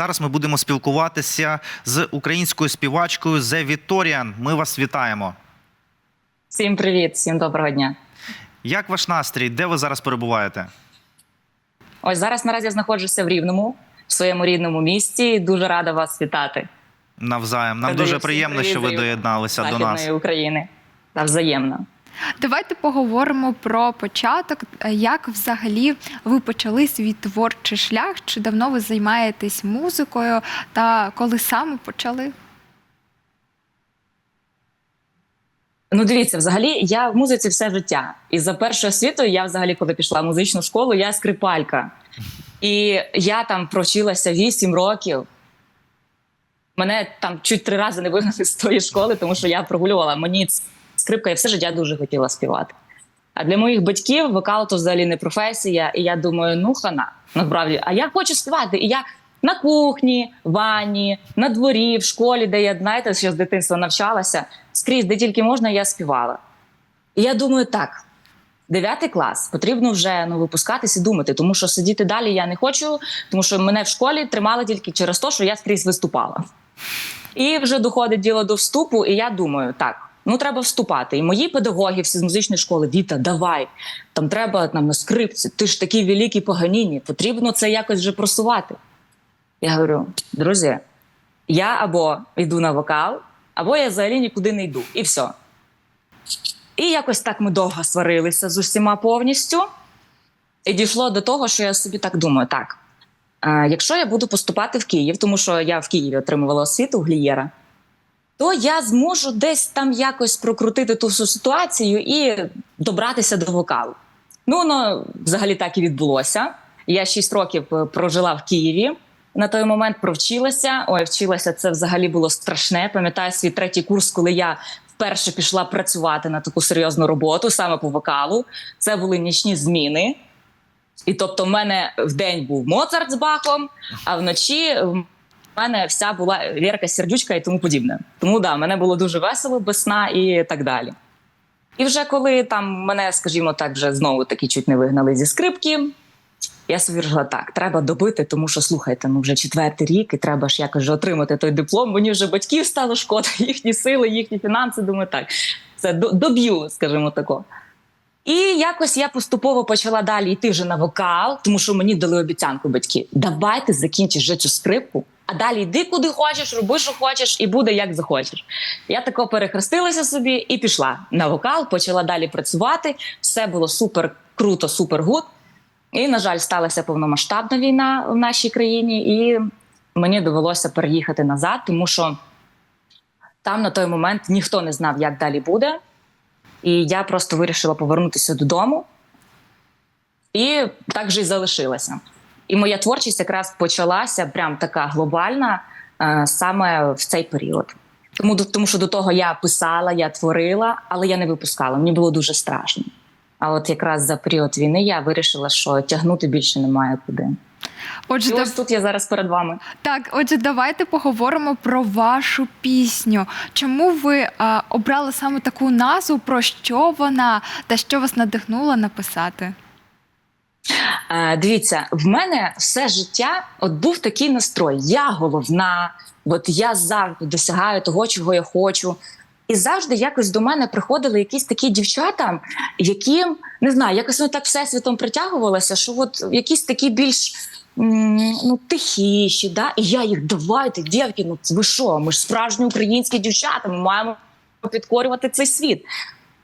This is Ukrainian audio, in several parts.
зараз ми будемо спілкуватися з українською співачкою Зе Віторіан. Ми вас вітаємо. Всім привіт, всім доброго дня. Як ваш настрій? Де ви зараз перебуваєте? Ось зараз наразі я знаходжуся в Рівному, в своєму рідному місті. Дуже рада вас вітати. Навзаєм. Нам Передаю дуже приємно, що ви доєдналися до нас. України та взаємно. Давайте поговоримо про початок. Як взагалі ви почали свій творчий шлях? Чи давно ви займаєтесь музикою? Та коли саме почали? Ну, дивіться, взагалі, я в музиці все життя. І за першою освітою, я взагалі, коли пішла в музичну школу, я скрипалька. І я там провчилася 8 років. Мене там чуть три рази не вигнали з тої школи, тому що я прогулювала. Мені скрипка, я все життя дуже хотіла співати. А для моїх батьків вокал то взагалі не професія. І я думаю, ну хана, насправді, а я хочу співати. І я на кухні, в ванні, на дворі, в школі, де я знаєте, ще з дитинства навчалася, скрізь, де тільки можна, я співала. І я думаю, так. Дев'ятий клас потрібно вже ну випускатись і думати, тому що сидіти далі я не хочу, тому що мене в школі тримали тільки через те, що я скрізь виступала. І вже доходить діло до вступу, і я думаю, так. Ну, треба вступати. І мої педагоги всі з музичної школи, Віта, давай, там треба нам на скрипці, ти ж такий великий поганіні, потрібно це якось вже просувати. Я говорю, друзі, я або йду на вокал, або я взагалі нікуди не йду. І все. І якось так ми довго сварилися з усіма повністю. І дійшло до того, що я собі так думаю: так, е, якщо я буду поступати в Київ, тому що я в Києві отримувала освіту Глієра, то я зможу десь там якось прокрутити ту всю ситуацію і добратися до вокалу. Ну, воно взагалі так і відбулося. Я 6 років е, прожила в Києві. На той момент провчилася. Ой, вчилася це взагалі було страшне. Пам'ятаю свій третій курс, коли я вперше пішла працювати на таку серйозну роботу саме по вокалу. Це були нічні зміни. І тобто, в мене в день був Моцарт з Бахом, а вночі мене вся була Вірка Сердючка і тому подібне. Тому да, мене було дуже весело без сна і так далі. І вже коли там мене, скажімо так, вже знову таки чуть не вигнали зі скрипки. Я собі вирішила, так, треба добити, тому що слухайте, ну вже четвертий рік, і треба ж якось же отримати той диплом. Мені вже батьків стало шкода, їхні сили, їхні фінанси. Думаю, так, це доб'ю, скажімо тако. І якось я поступово почала далі йти вже на вокал, тому що мені дали обіцянку батьки: давай ти закінчиш вже цю скрипку, а далі йди куди хочеш, роби, що хочеш, і буде як захочеш. Я тако перехрестилася собі і пішла на вокал, почала далі працювати. Все було супер круто, супер гуд. І, на жаль, сталася повномасштабна війна в нашій країні, і мені довелося переїхати назад, тому що там на той момент ніхто не знав, як далі буде. І я просто вирішила повернутися додому, і так же й залишилася. І моя творчість якраз почалася прям така глобальна е, саме в цей період. Тому, тому що до того я писала, я творила, але я не випускала. Мені було дуже страшно. А от якраз за період війни я вирішила, що тягнути більше немає куди. Отже, І ось тут я зараз перед вами. так, отже, давайте поговоримо про вашу пісню. Чому ви а, обрали саме таку назву? Про що вона та що вас надихнуло написати? Е, дивіться, в мене все життя от був такий настрой. Я головна, от я завжди досягаю того, чого я хочу. І завжди якось до мене приходили якісь такі дівчата, які не знаю, якось вони так всесвітом притягувалися, що от якісь такі більш ну, тихіші, да? і я їх давайте, дівки, ну ви що? Ми ж справжні українські дівчата, ми маємо підкорювати цей світ.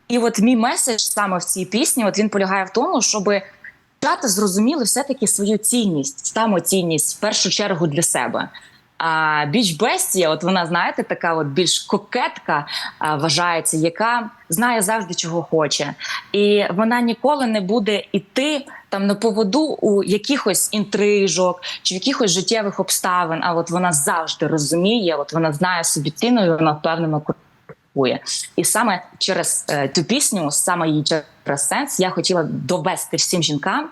І от мій меседж саме в цій пісні, от він полягає в тому, щоби дівчата зрозуміли все-таки свою цінність, самоцінність в першу чергу для себе. А біч Бестія, от вона, знаєте, така от більш кокетка а, вважається, яка знає завжди, чого хоче. І вона ніколи не буде йти там на поводу у якихось інтрижок чи в якихось життєвих обставин. А от вона завжди розуміє, от вона знає собі ціну, і вона впевнено крокує. І саме через е, цю пісню, саме її через сенс, я хотіла довести всім жінкам,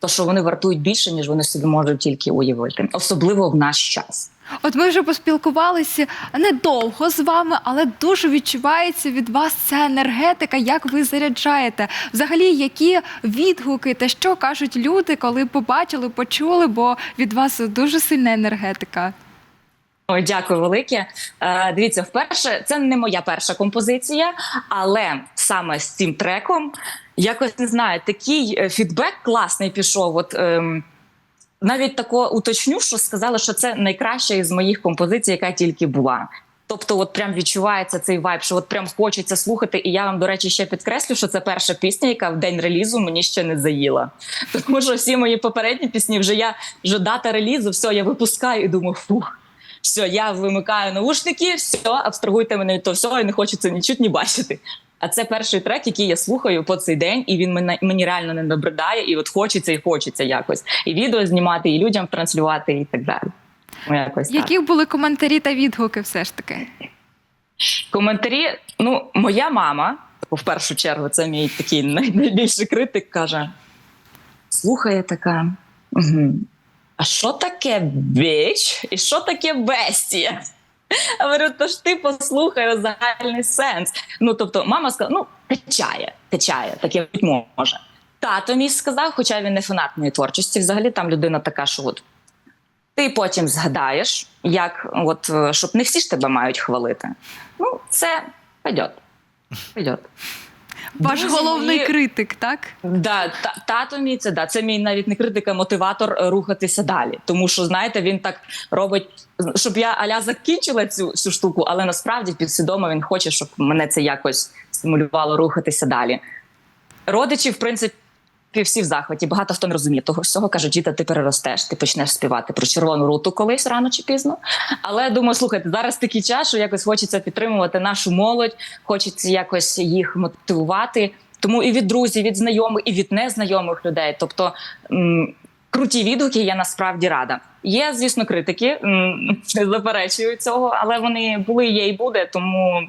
то що вони вартують більше, ніж вони собі можуть тільки уявити, особливо в наш час. От ми вже поспілкувалися недовго з вами, але дуже відчувається від вас ця енергетика, як ви заряджаєте. Взагалі, які відгуки та що кажуть люди, коли побачили, почули, бо від вас дуже сильна енергетика. Ой, дякую велике. Е, дивіться, вперше це не моя перша композиція, але саме з цим треком якось не знаю, такий е, фідбек класний пішов. От ем, навіть тако уточню, що сказали, що це найкраща із моїх композицій, яка тільки була. Тобто, от прям відчувається цей вайб, що от прям хочеться слухати. І я вам, до речі, ще підкреслю, що це перша пісня, яка в день релізу мені ще не заїла. Тому що всі мої попередні пісні вже я вже дата релізу, все, я випускаю і думаю, фух. Все, я вимикаю наушники, все, абстрагуйте мене від того всього, і не хочу це ні чуть, ні бачити. А це перший трек, який я слухаю по цей день, і він мене мені реально не набридає, і от хочеться і хочеться якось. І відео знімати, і людям транслювати, і так далі. Ну, якось так. Які були коментарі та відгуки, все ж таки? Коментарі. Ну, моя мама, в першу чергу, це мій такий найбільший критик, каже: слухає така. Угу. А що таке біч? І що таке бестія? Я говорю, то ж ти послухай загальний сенс. Ну, тобто, мама сказала, ну, качає, качає, таке може. Тато мій сказав, хоча він не фанат моєї творчості, взагалі там людина така, що от ти потім згадаєш, як от е, щоб не всі ж тебе мають хвалити. Ну, це пойдет. Пойдет. Ваш Друзі головний мої- критик, так? Да, та, тато мій це да. Це мій навіть не критика, мотиватор е, рухатися далі. Тому що, знаєте, він так робить, щоб я аля закінчила цю, цю штуку, але насправді підсвідомо він хоче, щоб мене це якось стимулювало рухатися далі. Родичі, в принципі. Всі в захваті, багато хто не розуміє того всього. кажуть, діта, ти переростеш, ти почнеш співати про червону руту колись рано чи пізно. Але думаю, слухайте, зараз такий час, що якось хочеться підтримувати нашу молодь, хочеться якось їх мотивувати. Тому і від друзів, від знайомих, і від незнайомих людей. Тобто круті відгуки, я насправді рада. Є, звісно, критики, не заперечую цього, але вони були, є і буде. Тому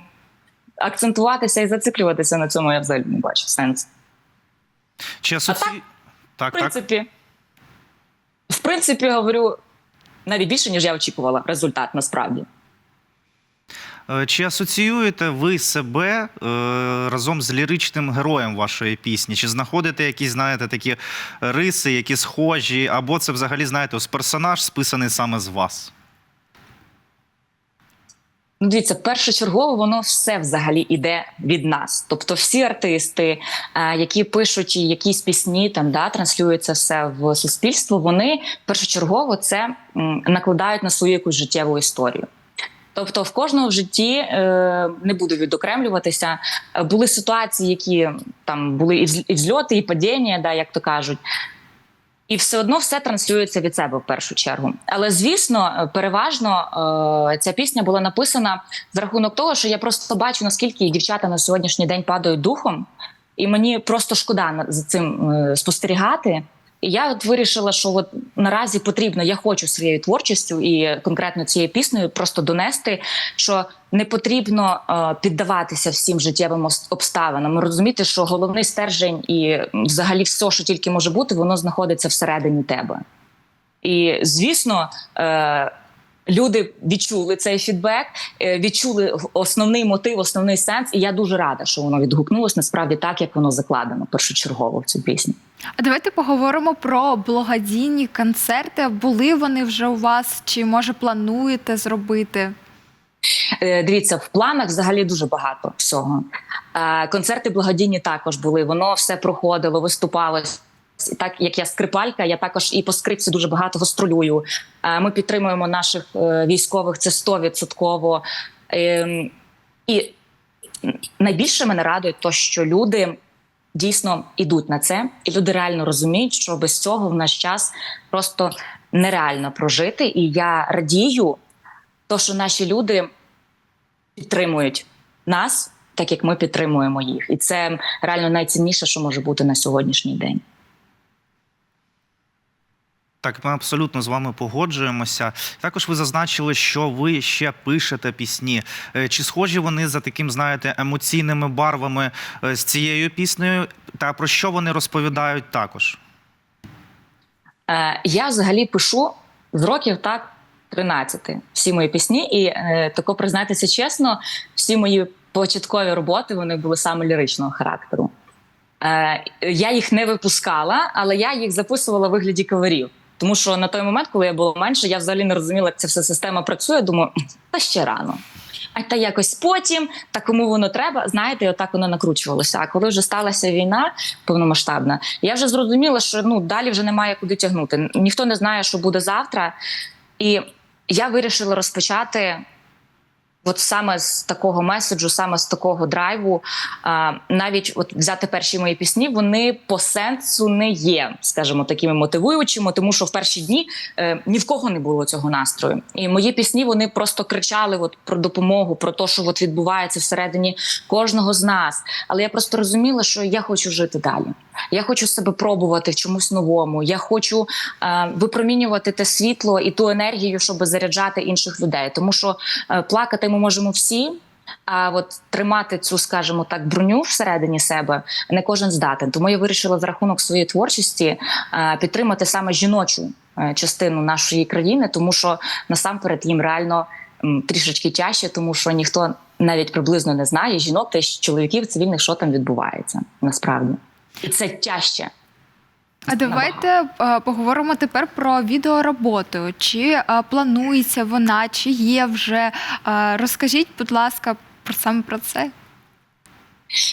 акцентуватися і зациклюватися на цьому я взагалі не бачу сенсу. Чи асоці... так, так, В принципі, в принципі, говорю навіть більше, ніж я очікувала. Результат насправді. Е, Чи асоціюєте ви себе е, разом з ліричним героєм вашої пісні? Чи знаходите якісь, знаєте, такі риси, які схожі, або це взагалі, знаєте, ось персонаж списаний саме з вас? Ну, дивіться, першочергово воно все взагалі іде від нас. Тобто, всі артисти, е, які пишуть якісь пісні, там да транслюється все в суспільство. Вони першочергово це накладають на свою якусь життєву історію. Тобто, в кожного в житті е, не буду відокремлюватися. Були ситуації, які там були і взльоти, і падіння, да, як то кажуть. І все одно все транслюється від себе в першу чергу. Але звісно, переважно е, ця пісня була написана за рахунок того, що я просто бачу, наскільки дівчата на сьогоднішній день падають духом, і мені просто шкода за цим е, спостерігати. Я от вирішила, що от наразі потрібно, я хочу своєю творчістю і конкретно цією піснею просто донести, що не потрібно е, піддаватися всім життєвим обставинам. Розуміти, що головний стержень і взагалі все, що тільки може бути, воно знаходиться всередині тебе. І звісно, е, люди відчули цей фідбек, е, відчули основний мотив, основний сенс. І я дуже рада, що воно відгукнулось насправді так, як воно закладено першочергово в цю пісню. А давайте поговоримо про благодійні концерти. Були вони вже у вас, чи може плануєте зробити? Е, Дивіться, в планах взагалі дуже багато всього. Е, Концерти благодійні також були. Воно все проходило, виступало. Так як я скрипалька, я також і по скрипці дуже багато гастролюю. Е, Ми підтримуємо наших військових. Це 100%. Ем, І найбільше мене радує, то що люди дійсно йдуть на це, і люди реально розуміють, що без цього в наш час просто нереально прожити. І я радію, то що наші люди підтримують нас, так як ми підтримуємо їх, і це реально найцінніше, що може бути на сьогоднішній день. Так, ми абсолютно з вами погоджуємося. Також ви зазначили, що ви ще пишете пісні. Е, Чи схожі вони за таким, знаєте, емоційними барвами е, з цією піснею? Та про що вони розповідають також? Е, я взагалі пишу з років так 13 всі мої пісні, і тако признайтеся чесно, всі мої початкові роботи вони були саме ліричного характеру. Я їх не випускала, але я їх записувала в вигляді каверів. Тому що на той момент, коли я була менше, я взагалі не розуміла, як ця вся система працює. Думаю, та ще рано. А та якось потім, та кому воно треба, знаєте, і отак воно накручувалося. А коли вже сталася війна повномасштабна, я вже зрозуміла, що ну далі вже немає куди тягнути. Ніхто не знає, що буде завтра. І я вирішила розпочати. От саме з такого меседжу, саме з такого драйву, а, навіть от взяти перші мої пісні, вони по сенсу не є, скажімо, такими мотивуючими, тому що в перші дні е, ні в кого не було цього настрою. І мої пісні вони просто кричали от про допомогу, про те, що от відбувається всередині кожного з нас. Але я просто розуміла, що я хочу жити далі. Я хочу себе пробувати в чомусь новому. Я хочу е, випромінювати те світло і ту енергію, щоб заряджати інших людей. Тому що е, плакати можемо всі. А от тримати цю, скажімо так, броню всередині себе не кожен здатен. Тому я вирішила за рахунок своєї творчості е, підтримати саме жіночу е, частину нашої країни, тому що насамперед їм реально трішечки тяжче, тому що ніхто навіть приблизно не знає жінок та чоловіків цивільних, що там відбувається насправді, і це тяжче. А давайте е, поговоримо тепер про відеороботу. Чи е, планується вона, чи є вже. Е, Розкажіть, будь ласка, про саме про це.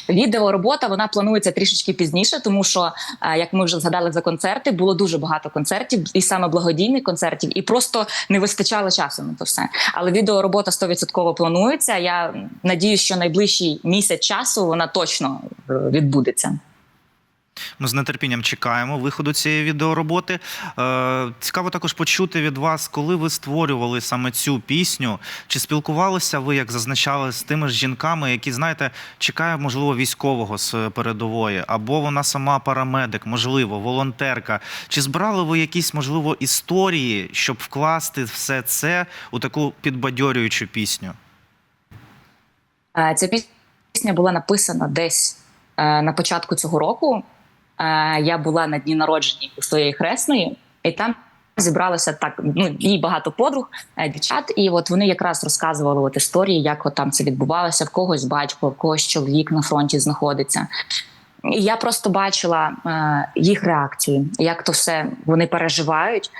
Відеоробота вона планується трішечки пізніше, тому що, як ми вже згадали за концерти, було дуже багато концертів, і саме благодійних концертів, і просто не вистачало часу на то все. Але відеоробота 100% планується. Я надіюсь, що найближчий місяць часу вона точно відбудеться. Ми з нетерпінням чекаємо виходу цієї відеороботи. Е, цікаво також почути від вас, коли ви створювали саме цю пісню. Чи спілкувалися ви, як зазначали, з тими ж жінками, які, знаєте, чекають, можливо, військового з передової, або вона сама парамедик, можливо, волонтерка. Чи збирали ви якісь, можливо, історії, щоб вкласти все це у таку підбадьорюючу пісню? Е, Ця пісня була написана десь е, на початку цього року. Я була на дні народження у своєї хресної, і там зібралося так. Ну їй багато подруг, е, дівчат, і от вони якраз розказували от історії, як от там це відбувалося, в когось батько, в когось чоловік на фронті знаходиться. І я просто бачила е, їх реакції, як то все вони переживають.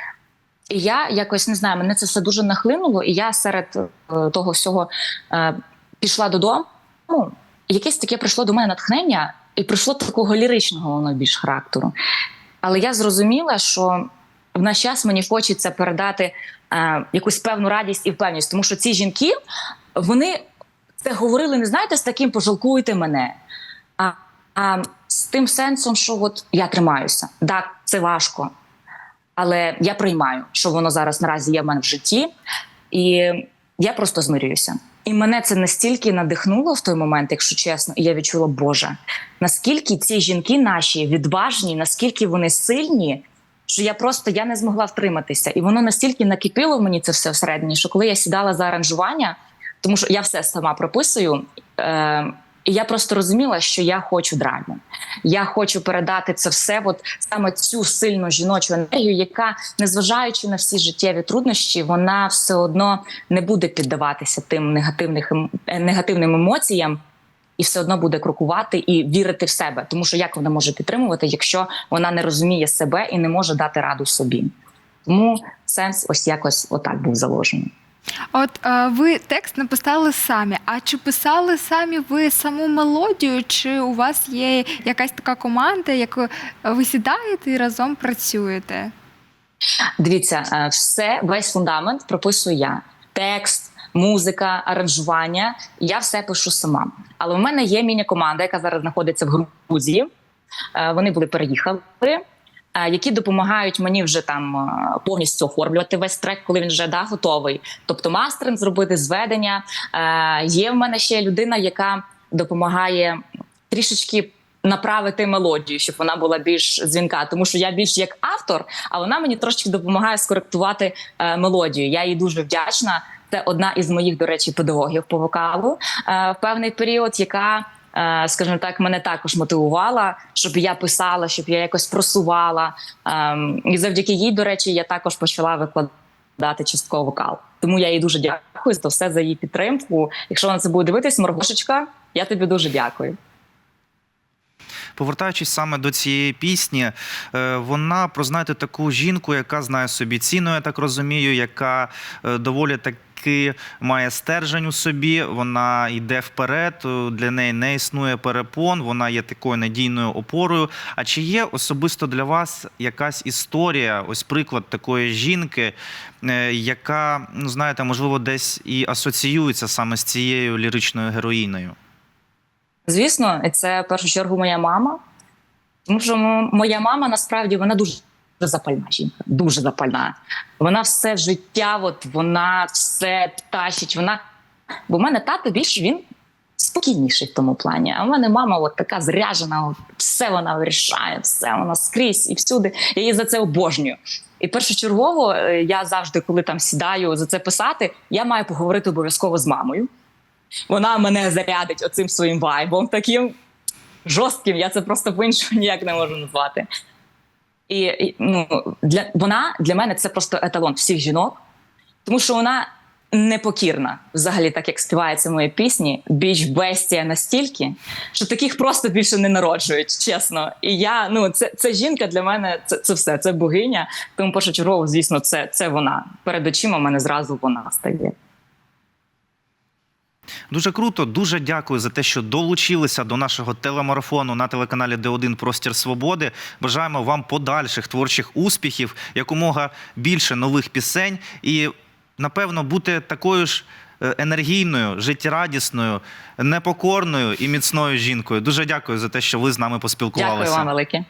І я якось не знаю, мене це все дуже нахлинуло, і я серед е, того всього е, пішла додому. Ну, якесь таке прийшло до мене натхнення, і прийшло такого ліричного воно більш характеру. Але я зрозуміла, що в наш час мені хочеться передати е, якусь певну радість і впевненість, тому що ці жінки вони це говорили, не знаєте, з таким пожалкуйте мене. А, а з тим сенсом, що от я тримаюся. Так, це важко, але я приймаю, що воно зараз наразі є в мене в житті, і я просто змирююся. І мене це настільки надихнуло в той момент, якщо чесно, і я відчула, Боже, наскільки ці жінки наші відважні, наскільки вони сильні, що я просто я не змогла втриматися. І воно настільки накипіло в мені це все всередині, що коли я сідала за аранжування, тому що я все сама прописую. Е- і я просто розуміла, що я хочу драми. Я хочу передати це все, от саме цю сильну жіночу енергію, яка, незважаючи на всі життєві труднощі, вона все одно не буде піддаватися тим негативних ем- е, негативним емоціям. І все одно буде крокувати і вірити в себе, тому що як вона може підтримувати, якщо вона не розуміє себе і не може дати раду собі. Тому сенс ось якось отак був заложений. От е, ви текст написали самі. А чи писали самі ви саму мелодію, чи у вас є якась така команда, яку ви сідаєте і разом працюєте? Дивіться, е, все, весь фундамент прописую я. Текст, музика, аранжування. Я все пишу сама. Але в мене є міні-команда, яка зараз знаходиться в Грузії. Е, Вони були переїхали. Е, Які допомагають мені вже там е, повністю оформлювати весь трек, коли він вже да, готовий. Тобто мастеринг зробити зведення. Е, Є в мене ще людина, яка допомагає трішечки направити мелодію, щоб вона була більш дзвінка. Тому що я більш як автор, а вона мені трошки допомагає скоректувати е, мелодію. Я їй дуже вдячна. Це одна із моїх, до речі, педагогів по вокалу е, в певний період, яка скажімо так, мене також мотивувала, щоб я писала, щоб я якось просувала. Ем, І завдяки їй, до речі, я також почала викладати частково вокал. Тому я їй дуже дякую за все за її підтримку. Якщо вона це буде дивитись, Маргошечка, я тобі дуже дякую. Повертаючись саме до цієї пісні, е, вона про знаєте таку жінку, яка знає собі ціну, я так розумію, яка е, доволі таки має стержень у собі. Вона йде вперед. е, Для неї не існує перепон. Вона є такою надійною опорою. А чи є особисто для вас якась історія, ось приклад такої жінки, е, яка ну знаєте, можливо, десь і асоціюється саме з цією ліричною героїною? Звісно, це в першу чергу моя мама. Тому що моя мама насправді вона дуже запальна жінка, дуже запальна. Вона все життя, от вона все тащить. Вона бо в мене тато більш він спокійніший в тому плані. А в мене мама от така зряжена, от все вона вирішає, все вона скрізь і всюди. Я її за це обожнюю. І першочергово е, я завжди, коли там сідаю за це писати, я маю поговорити обов'язково з мамою. Вона мене зарядить оцим своїм вайбом, таким жорстким. Я це просто по-іншому ніяк не можу назвати. І, ну, для, вона для мене це просто еталон всіх жінок, тому що вона непокірна, взагалі, так як співається в моїй пісні, біч бестія настільки, що таких просто більше не народжують, чесно. І я ну це, це жінка для мене, це, це все, це богиня. Тому першочергово, звісно, це, це вона. Перед очима в мене зразу вона стає. Дуже круто, дуже дякую за те, що долучилися до нашого телемарафону на телеканалі Д1 Простір Свободи. Бажаємо вам подальших творчих успіхів, якомога більше нових пісень і, напевно, бути такою ж е, енергійною, життєрадісною, непокорною і міцною жінкою. Дуже дякую за те, що ви з нами поспілкувалися. Дякую вам велике.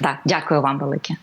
Так, дякую вам велике.